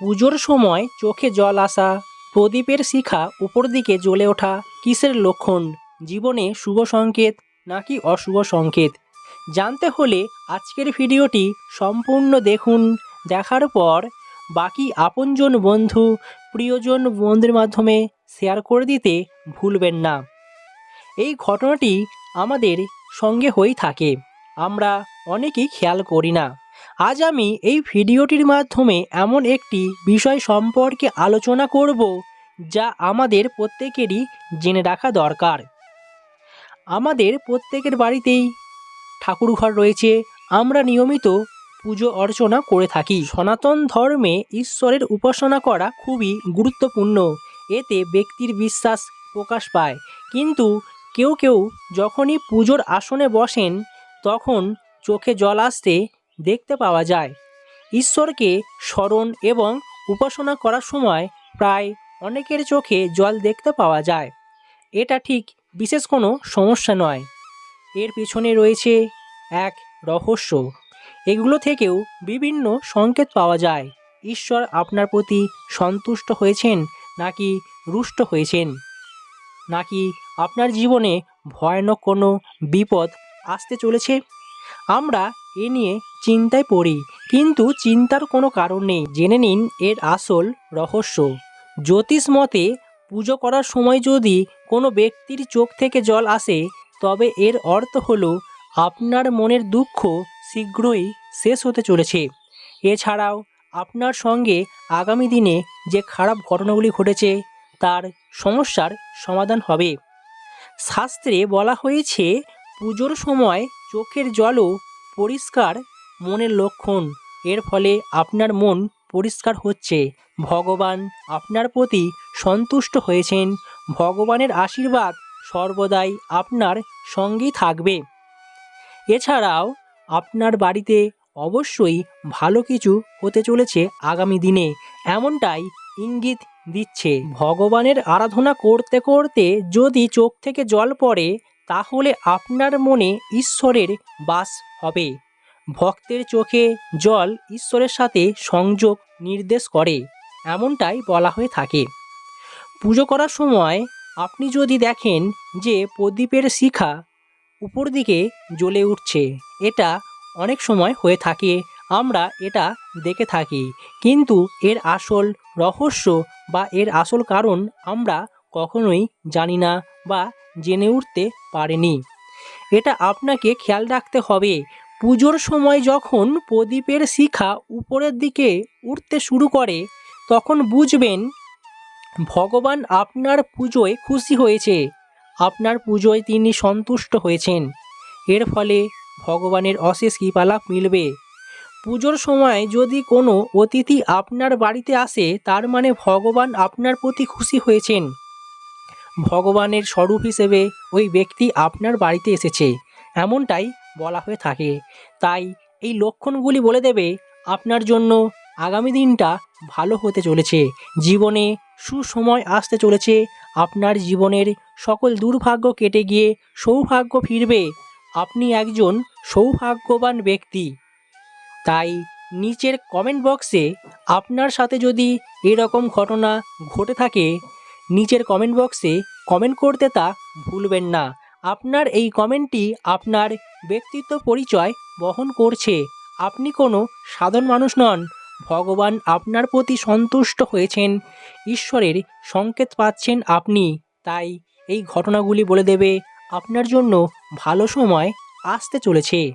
পুজোর সময় চোখে জল আসা, প্রদীপের শিখা উপর দিকে জ্বলে ওঠা কিসের লক্ষণ? জীবনে শুভ সংকেত নাকি অশুভ সংকেত? জানতে হলে আজকের ভিডিওটি সম্পূর্ণ দেখুন, দেখার পর বাকি আপনজন বন্ধু, প্রিয়জন বন্ধুর মাধ্যমে শেয়ার করে দিতে ভুলবেন না। এই ঘটনাটি আমাদের সঙ্গে হয়েই থাকে, আমরা অনেকেই খেয়াল করি না। আজ আমি এই ভিডিওটির মাধ্যমে এমন একটি বিষয় সম্পর্কে আলোচনা করব, যা আমাদের প্রত্যেকেরই জেনে রাখা দরকার। আমাদের প্রত্যেকের বাড়িতেই ঠাকুরঘর রয়েছে, আমরা নিয়মিত পুজো অর্চনা করে থাকি। সনাতন ধর্মে ঈশ্বরের উপাসনা করা খুবই গুরুত্বপূর্ণ, এতে ব্যক্তির বিশ্বাস প্রকাশ পায়। কিন্তু কেউ কেউ যখনই পুজোর আসনে বসেন, তখন চোখে জল আসতে দেখতে পাওয়া যায়। ঈশ্বরকে স্মরণ এবং উপাসনা করার সময় প্রায় অনেকের চোখে জল দেখতে পাওয়া যায়। এটা ঠিক বিশেষ কোনো সমস্যা নয়। এর পেছনে রয়েছে এক রহস্য। এগুলো থেকেও বিভিন্ন সংকেত পাওয়া যায়। ঈশ্বর আপনার প্রতি সন্তুষ্ট হয়েছেন নাকি রুষ্ট হয়েছেন? নাকি আপনার জীবনে ভয়ানক কোনো বিপদ আসতে চলেছে? আমরা এ নিয়ে চিন্তায় পড়ি। কিন্তু চিন্তার কোনো কারণ নেই। জেনে নিন এর আসল রহস্য। জ্যোতিষ মতে, পুজো করার সময় যদি কোনো ব্যক্তির চোখ থেকে জল আসে, তবে এর অর্থ হলো, আপনার মনের দুঃখ শীঘ্রই শেষ হতে চলেছে। এছাড়াও, আপনার সঙ্গে আগামী দিনে যে খারাপ ঘটনাগুলি ঘটেছে, তার সমস্যার সমাধান হবে। শাস্ত্রে বলা হয়েছে, পুজোর সময় চোখের জলও পরিষ্কার মনের লক্ষণ। এর ফলে আপনার মন পরিষ্কার হচ্ছে। ভগবান আপনার প্রতি সন্তুষ্ট হয়েছেন। ভগবানের আশীর্বাদ সর্বদাই আপনার সঙ্গেই থাকবে। এছাড়াও আপনার বাড়িতে অবশ্যই ভালো কিছু হতে চলেছে আগামী দিনে। এমনটাই ইঙ্গিত দিচ্ছে। ভগবানের আরাধনা করতে করতে যদি চোখ থেকে জল পড়ে, তাহলে আপনার মনে ঈশ্বরের বাস হবে। ভক্তের চোখে জল ঈশ্বরের সাথে সংযোগ নির্দেশ করে, এমনটাই বলা হয়ে থাকে। পুজো করার সময় আপনি যদি দেখেন যে প্রদীপের শিখা উপর দিকে জ্বলে উঠছে, এটা অনেক সময় হয়ে থাকে, আমরা এটা দেখে থাকি। কিন্তু এর আসল রহস্য বা এর আসল কারণ আমরা কখনোই জানি না বা জেনে উঠতে পারিনি। এটা আপনাকে খেয়াল রাখতে হবে। পুজোর সময় যখন প্রদীপের শিখা উপরের দিকে উঠতে শুরু করে, তখন বুঝবেন ভগবান আপনার পুজোয় খুশি হয়েছে। আপনার পুজোয় তিনি সন্তুষ্ট হয়েছেন। এর ফলে ভগবানের অশেষ কৃপালাভ মিলবে। পুজোর সময় যদি কোনো অতিথি আপনার বাড়িতে আসে, তার মানে ভগবান আপনার প্রতি খুশি হয়েছেন। ভগবানের স্বরূপ হিসেবে ওই ব্যক্তি আপনার বাড়িতে এসেছে। এমনটাই বলা হয়ে থাকে। তাই এই লক্ষণগুলি বলে দেবে, আপনার জন্য আগামী দিনটা ভালো হতে চলেছে। জীবনে সুসময় আসতে চলেছে। আপনার জীবনের সকল দুর্ভাগ্য কেটে গিয়ে সৌভাগ্য ফিরবে। আপনি একজন সৌভাগ্যবান ব্যক্তি। তাই নিচের কমেন্ট বক্সে আপনার সাথে যদি এরকম ঘটনা ঘটে থাকে নিচের কমেন্ট বক্সে কমেন্ট করতে তা ভুলবেন না। আপনার এই কমেন্টটি আপনার ব্যক্তিত্ব পরিচয় বহন করছে। আপনি কোনো সাধারণ মানুষ নন, ভগবান আপনার প্রতি সন্তুষ্ট হয়েছেন, ঈশ্বরের সংকেত পাচ্ছেন আপনি। তাই এই ঘটনাগুলি বলে দেবে, আপনার জন্য ভালো সময় আসতে চলেছে।